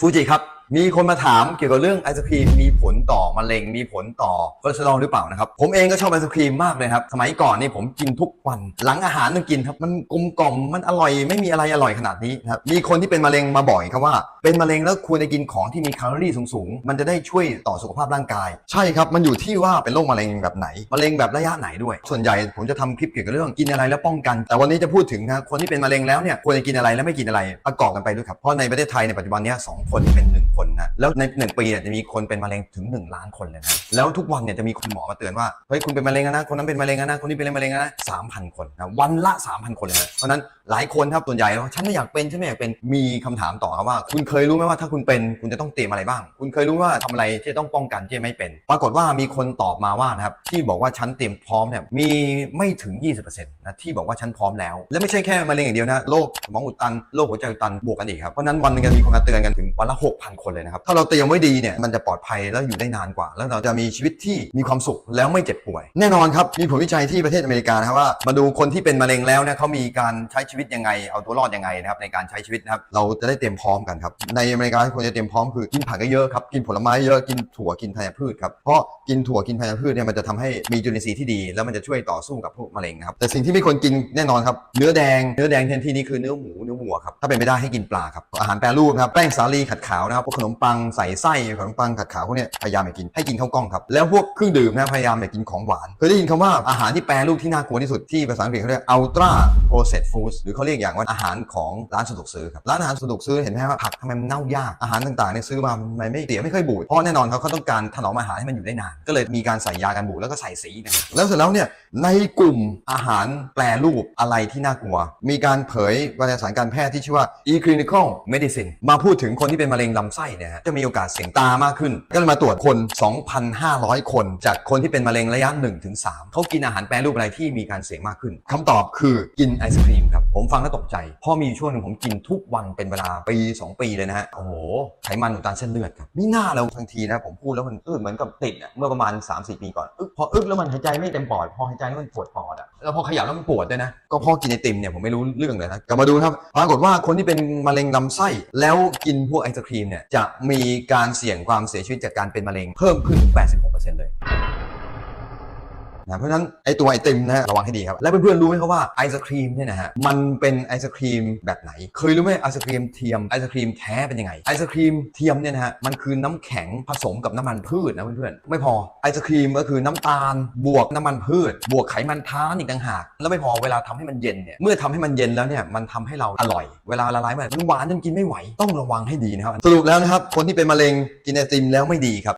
ฟูจิครับ มีคนมาถามเกี่ยวกับเรื่องไอศครีมมีผลต่อมะเร็งมีผลต่อคอเลสเตอรอลหรือเปล่านะครับ ผมเองก็ชอบไอศครีมมากเลยครับ สมัยก่อนนี่ผมกินทุกวัน หลังอาหารต้องกินครับมันกลมกล่อมมันอร่อยไม่มีอะไรอร่อยขนาดนี้นะครับมีคนที่เป็นมะเร็งมาบ่อยครับว่า เป็นมะเร็งแล้วควรจะกินของที่มีแคลอรี่สูงๆมันจะได้ช่วยต่อสุขภาพร่างกาย ใช่ครับมันอยู่ที่ว่าเป็นโรคมะเร็งแบบไหนมะเร็งแบบระยะไหนด้วย ส่วนใหญ่ผมจะทำคลิปเกี่ยวกับเรื่องกินอะไรแล้วป้องกัน แต่วันนี้จะพูดถึงนะคนที่เป็นมะเร็งแล้วเนี่ยควรจะกินอะไรและไม่กินอะไรประกอบกันไปด้วยครับเพราะในประเทศไทยในปัจจุบันนี้สองคนเป็นหนึ่งคนนะแล้วในหนึ่งปีเนี่ยจะมีคนเป็นมะเร็งถึง 1 ล้านคนเลยนะแล้วทุกวันเนี่ยจะมีคุณหมอมาเตือนว่าเฮ้ยคุณเป็นมะเร็งนะคนนั้นเป็นมะเร็งนะคนนี้เป็นมะเร็งนะสามพันคนนะวันละ 3,000 คนเลยนะเพราะนั้นหลายคนครับส่วนใหญ่แล้วฉันไม่อยากเป็นฉันไม่อยากเป็นมีคำถามต่อครับว่า คุณเคยรู้ไหมว่าถ้าคุณเป็นคุณจะต้องเตรียมอะไรบ้าง คุณเคยรู้ว่าทำอะไรที่จะต้องป้องกันที่ไม่เป็น ปรากฏว่ามีคนตอบมาว่านะครับที่บอกว่าฉันเตรียมพร้อมเนี่ยมีไม่ถึง 20%นะที่บอกว่าฉันพร้อมแล้ว และไม่ใช่แค่มะเร็งอย่างเดียวนะโรคสมองอุดตันโรคหัวใจอุดตันบวกกันอีกครับเพราะนั้นวันนึงจะมีคนมาเตือนกันถึงวันละ6,000คนเลยนะครับ ถ้าเราเตรียมไว้ดีเนี่ยมันจะปลอดภัยแล้วอยู่ได้นานกว่า แล้วเราจะมีชีวิตที่มีความสุขแล้วไม่เจ็บป่วย แน่นอนครับมีผลวิจัยที่ประเทศอเมริกานะครับว่ามาดูคนที่เป็นมะเร็งแล้วเนี่ยเขามีการใช้ชีวิตยังไง เอาตัวรอดยังไงนะครับในการใช้ชีวิตนะครับเราจะได้เตรียมพร้อมกันครับในอเมริกาควรจะเตรียมพร้อมคือกินผักเยอะครับกินผลไม้เยอะกินถั่วกินธัญพืชครับเพราะกินถั่วกินธัญพืชเนี่ยมันจะทำให้มีจุลินทรีย์ที่ดี แล้วมันจะช่วยต่อสู้กับพวกมะเร็งนะครับแต่สิ่งที่ไม่ควรกินแน่นอนครับเนื้อแดงเนื้อแดงแทนที่นี่คือเนื้อหมูเนื้อวัวครับถ้าเป็นไม่ได้ให้กินปลาครับอาหารแปรรูปครับแป้งสาลีขัดขาวนะครับพวกขนมปังใส่ไส้ขนมปังขัดขาวพวกเนี้ยพยายามอย่ากินให้กินข้าวกล้องครับแล้วพวกเครื่องดื่มนะพยายามอย่ากินของหวานเคยได้ยินคำว่าอาหารที่แปรรูปที่น่ากลัวที่สุดที่ภาษาอังกฤษเขาเรียก ultra processed foods หรือเขาเรียกอย่างว่าอาหารของร้านสะดวกซื้อครับร้านอาหารสะดวกซื้อเห็นไหมว่าผักทำไมมันเน่ายากอาหารต่างๆเนี่ยซื้อมามันไม่เสียไม่ค่อยบูดเพราะแน่นอนเขาเขาต้องการถนอมอาหารให้มันอยู่ได้นาน ก็เลยมีการใส่ยากันบูดแล้วก็ใส่สีนะแล้วเสร็จแล้วเนี่ยในกลุ่มอาหารแปรรูปอะไรที่น่ากลัว มีการเผยวารสารการแพทย์ที่ชื่อว่า e-clinical medicine มาพูดถึงคนที่เป็นมะเร็งลำไส้เนี่ยฮะจะมีโอกาสเสี่ยงตามากขึ้น ก็เลยมาตรวจคน 2,500 คน จากคนที่เป็นมะเร็งระยะ1-3เขากินอาหารแปรรูปอะไรที่มีการเสี่ยงมากขึ้นคำตอบคือกินไอศครีมครับ ผมฟังแล้วตกใจพราะมีช่วงหนึ่งผมกินทุกวันเป็นเวลาปี 2 ปีเลยนะฮะโอ้โหไขมันอุดตันเส้นเลือดครับมีหน้าแล้วบางทีนะผมพูดแล้วมันเออเหมือนกับติดอะเมื่อประมาณ3-4ปีก่อนอึ๊กพออึ๊กแล้วมันหายใจไม่เต็มปอดพอหายใจแล้วมันปวดปอดอะ แล้วพอขยับแล้วมันปวดด้วยนะ ก็พอกินไอติมเนี่ยผมไม่รู้เรื่องเลยนะกลับมาดูครับปรากฏว่าคนที่เป็นมะเร็งลำไส้แล้วกินพวกไอศครีมเนี่ยจะมีการเสี่ยงความเสียชีวิตจากการเป็นมะเร็งเพิ่มขึ้นถึง86%เลย นะเพราะฉะนั้นไอตัวไอติมนะฮะระวังให้ดีครับและเพื่อนๆรู้ไหมครับว่าไอศครีมเนี่ยนะฮะมันเป็นไอศครีมแบบไหน เคยรู้ไหมไอศครีมเทียมไอศครีมแท้เป็นยังไงไอศครีมเทียมเนี่ยนะฮะมันคือน้ำแข็งผสมกับน้ำมันพืชนะเพื่อนๆไม่พอไอศครีมก็คือน้ำตาล บวกน้ำมันพืช บวกไขมันทานอีกต่างหากแล้วไม่พอเวลาทำให้มันเย็นเนี่ยเมื่อทำให้มันเย็นแล้วเนี่ยมันทำให้เราอร่อย เวลาละลายมันมันหวานจนกินไม่ไหวต้องระวังให้ดีนะครับสรุปแล้วนะครับคนที่เป็นมะเร็งกินไอติมแล้วไม่ดีครับ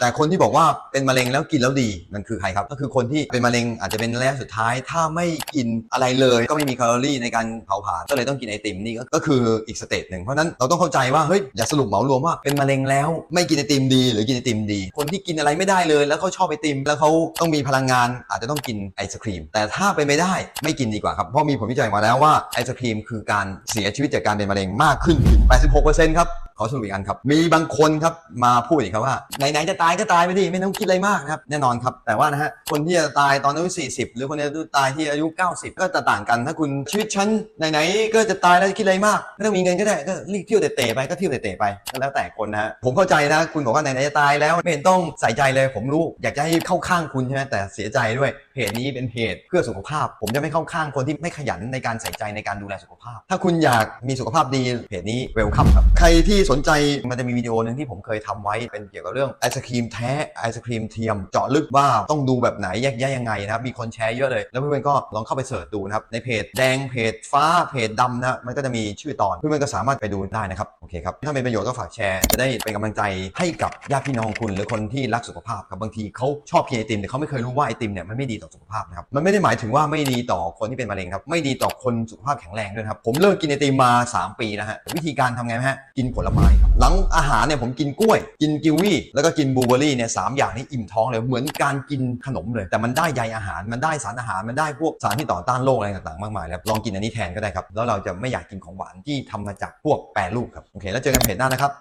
แต่คนที่บอกว่าเป็นมะเร็งแล้วกินแล้วดีมันคือใครครับ ก็คือคนที่เป็นมะเร็งอาจจะเป็นระยะสุดท้าย ถ้าไม่กินอะไรเลยก็ไม่มีแคลอรี่ในการเผาผลาญก็เลยต้องกินไอติมนี่ก็กคืออีกสเตจหนึ่งเพราะฉะนั้นเราต้องเข้าใจว่าเฮ้ยอย่าสรุปเหมารวมว่าเป็นมะเร็งแล้วไม่กินไอติมดี หรือกินไอติมดี คนที่กินอะไรไม่ได้เลย แล้วเขาชอบไอติม แล้วเขาต้องมีพลังงานอาจจะต้องกินไอศครีม แต่ถ้าเป็นไม่ได้ไม่กินดีกว่าครับเพราะมีผลวิจัยมาแล้วว่าไอศครีมคือการเสียชีวิตจากการเป็นมะเร็งมากขึ้นถึง 86%ครับ ขอสรุปอีกอันครับ มีบางคนครับมาพูดอีกครับว่าไหนๆจะตายก็ตายไปดิไม่ต้องคิดอะไรมากครับแน่นอนครับ แต่ว่านะฮะคนที่จะตายตอนอายุ 40 หรือคนที่จะตายที่อายุ 90 ก็จะต่างกัน ถ้าคุณชีวิตฉันไหนๆก็จะตายแล้วคิดอะไรมากไม่ต้องมีเงินก็ได้ก็รีบเที่ยวเตะๆไปก็เที่ยวเตะๆไปก็แล้วแต่คนนะฮะผมเข้าใจนะคุณบอกว่าไหนๆจะตายแล้วไม่เห็นต้องใส่ใจเลยผมรู้อยากจะให้เข้าข้างคุณใช่ไหมแต่เสียใจด้วยเพจนี้เป็นเพจเพื่อสุขภาพ ผมจะไม่เข้าข้างคนที่ไม่ขยันในการใส่ใจในการดูแลสุขภาพ ถ้าคุณอยากมีสุขภาพดีเพจนี้เวลคัมครับใครที่สนใจมันจะมีวิดีโอหนึ่งที่ผมเคยทำไว้เป็นเกี่ยวกับเรื่องไอศครีมแท้ไอศครีมเทียมเจาะลึกว่าต้องดูแบบไหนแยกแยะยังไงนะครับมีคนแชร์เยอะเลย แล้วเพื่อนๆก็ลองเข้าไปเสิร์ชดูนะครับในเพจแดงเพจฟ้าเพจดำนะมันก็จะมีชื่อตอนเพื่อนๆก็สามารถไปดูได้นะครับโอเคครับถ้าเป็นประโยชน์ก็ฝากแชร์จะได้เป็นกำลังใจให้กับญาติพี่น้องคุณ หรือคนที่รักสุขภาพครับบางทีเขาชอบกินไอติมแต่เขาไม่เคยรู้ว่าไอติมเนี่ยมันไม่ดีต่อสุขภาพนะครับมันไม่ได้หมายถึงว่าไม่ดีต่อคนที่เป็นมะเร็งครับไม่ดีต่อคนสุขภาพแข็งแรงด้วยครับผมเลิกกินไอติมมา 3 ปีแล้วฮะวิธีการทำไงฮะกินผลไม้ครับหลังอาหารเนี่ยผมกินกล้วย กินกิวีแล้วก็กินบลูเบอรี่เนี่ยสามอย่างนี้อิ่มท้องเลยเหมือนการกินขนมเลย แต่มันได้ใยอาหารมันได้สารอาหารมันได้พวกสารที่ต่อต้านโรคอะไรต่างๆมากมายแล้วลองกินอันนี้แทนก็ได้ครับแล้วเราจะไม่อยากกินของหวานที่ทำมาจากพวกแปรรูปครับโอเคแล้วเจอกันเพจหน้านะครับ